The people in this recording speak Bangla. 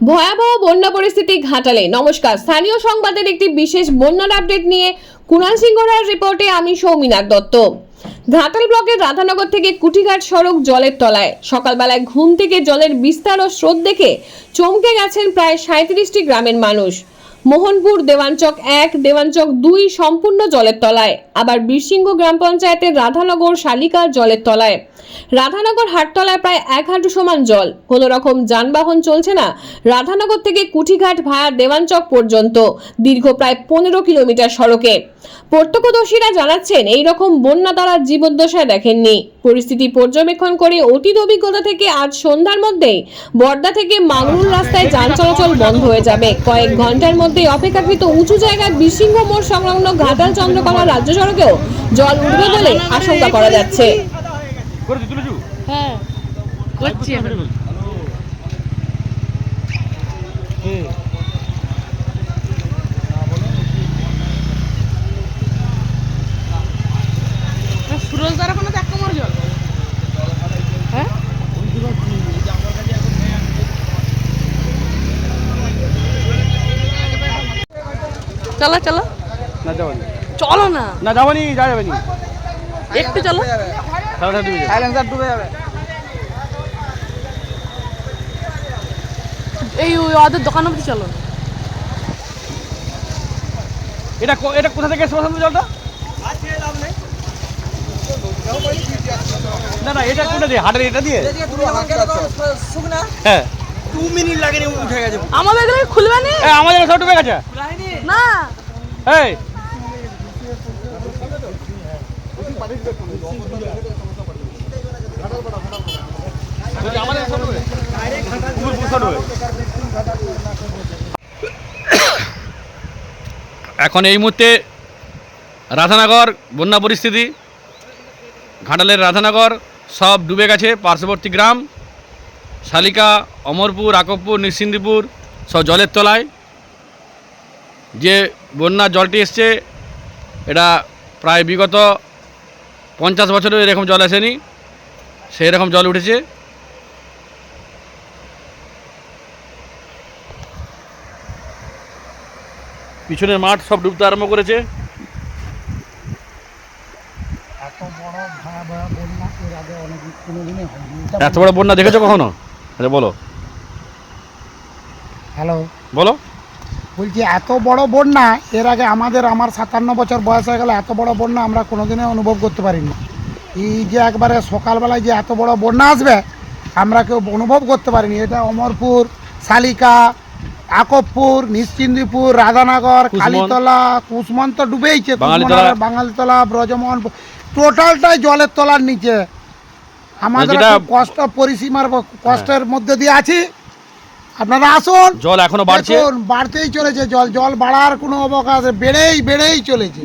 ভয়াবহ বন্যা পরিস্থিতি ঘাটালে। নমস্কার। স্থানীয় সংবাদের একটি বিশেষ বন্যার আপডেট নিয়ে কুণাল সিংহ রায়ের রিপোর্টে আমি সৌমিনাথ দত্ত। ঘাটাল ব্লকের রাধানগর থেকে কুটিঘাট সড়ক জলের তলায়। সকালবেলায় ঘুম থেকে জলের বিস্তার ও স্রোত দেখে চমকে গেছেন প্রায় সাঁত্রিশটি গ্রামের মানুষ। মোহনপুর দেওয়ানচক এক, দেওয়ানচক দুই সম্পূর্ণ জলের তলায়। আবার বীরসিংহ গ্রাম পঞ্চায়েতের রাধানগর শালিকা জলের তলায়। রাধানগর হাটতলায় প্রায় এক হাঁটু সমান জল। কোনো রকম যানবাহন চলছে না। রাধানগর থেকে কুঠিঘাট ভায়া দেওয়ানচক পর্যন্ত, দীর্ঘ প্রায় পনেরো কিলোমিটার সড়কে। প্রত্যক্ষদর্শীরা জানাচ্ছেন, এই রকম বন্যা তারা জীবদ্দশায় দেখেননি। পরিস্থিতি পর্যবেক্ষণ করে অতীত অভিজ্ঞতা থেকে আজ সন্ধ্যার মধ্যেই বর্দা থেকে মাংরুল রাস্তায় যান চলাচল বন্ধ হয়ে যাবে। কয়েক ঘণ্টার মধ্যে অপেক্ষাকৃত উঁচু জায়গায় বিসিংহ মোড় সংলগ্ন ঘাটাল চন্দ্রকলা রাজ্য সড়কেও জল উঠবে বলে আশঙ্কা করা যাচ্ছে। করেছি তুলেছু হ্যাঁ। করছি এখন। সুরজ দ্বারা কোনো দেখ কমর জল। হ্যাঁ? চলো চলো। না যাবানি চলো না। না যাবানি যা যাবানি একটু চলো। যাবে সাইলেন্সার ডুবে যাবে। এই ওই ওদের দোকান অব্দি চলো। এটা কো- এটা কোথা থেকে এসে বসানো জলটা? না না এটা কোথা দিয়ে? হাটের এটা দিয়ে? শুকনা। হ্যাঁ। দু মিনিট লাগেনি উঠে গেছে। আমাদের এগুলো খুলবে নি? এ, আমাদের সব ডুবে গেছে। না। এই বলছি, আমাদের সব ডুবে? পুকুর পুকুর সব ডুবে? এখন এই মুহূর্তে রাধানগর, বন্যা পরিস্থিতি, ঘাটালের রাধানগর, সব ডুবে গেছে, পার্শ্ববর্তী গ্রাম, শালিকা, অমরপুর আকবপুর নিশ্চিন্দিপুর সব জলের তলায়। যে বন্যার জলটি এসছে, এটা প্রায় বিগত পঞ্চাশ বছরেও এরকম জল আসেনি সেই রকম জল উঠেছে। পিছনের মাঠ সব ডুবতে আরম্ভ করেছে। এত বড় বন্যা দেখেছ কখনো? আচ্ছা বলো। হ্যালো। বলো। বলছি এত বড় বন্যা এর আগে আমাদের আমার সাতান্ন বছর বয়স হয়ে গেলে এত বড় বন্যা আমরা কোনোদিনই অনুভব করতে পারিনি। এই যে একবারে সকালবেলায় যে এত বড় বন্যা আসবে আমরা কেউ অনুভব করতে পারিনি। এটা অমরপুর শালিকা আকবপুর নিশ্চিন্দিপুর রাধানগর কালীতলা কুসমন তো ডুবেইছে বাঙালিতলা। ব্রজমোহন টোটালটাই জলের তলার নিচে। আমাদের খুব কষ্ট পরিসীমার কষ্টের মধ্যে দিয়ে আছি। আপনারা আসুন। জল এখনও বাড়ছে। বাড়তেই চলেছে জল। জল বাড়ার কোনো অবকাশ বেড়েই বেড়েই চলেছে।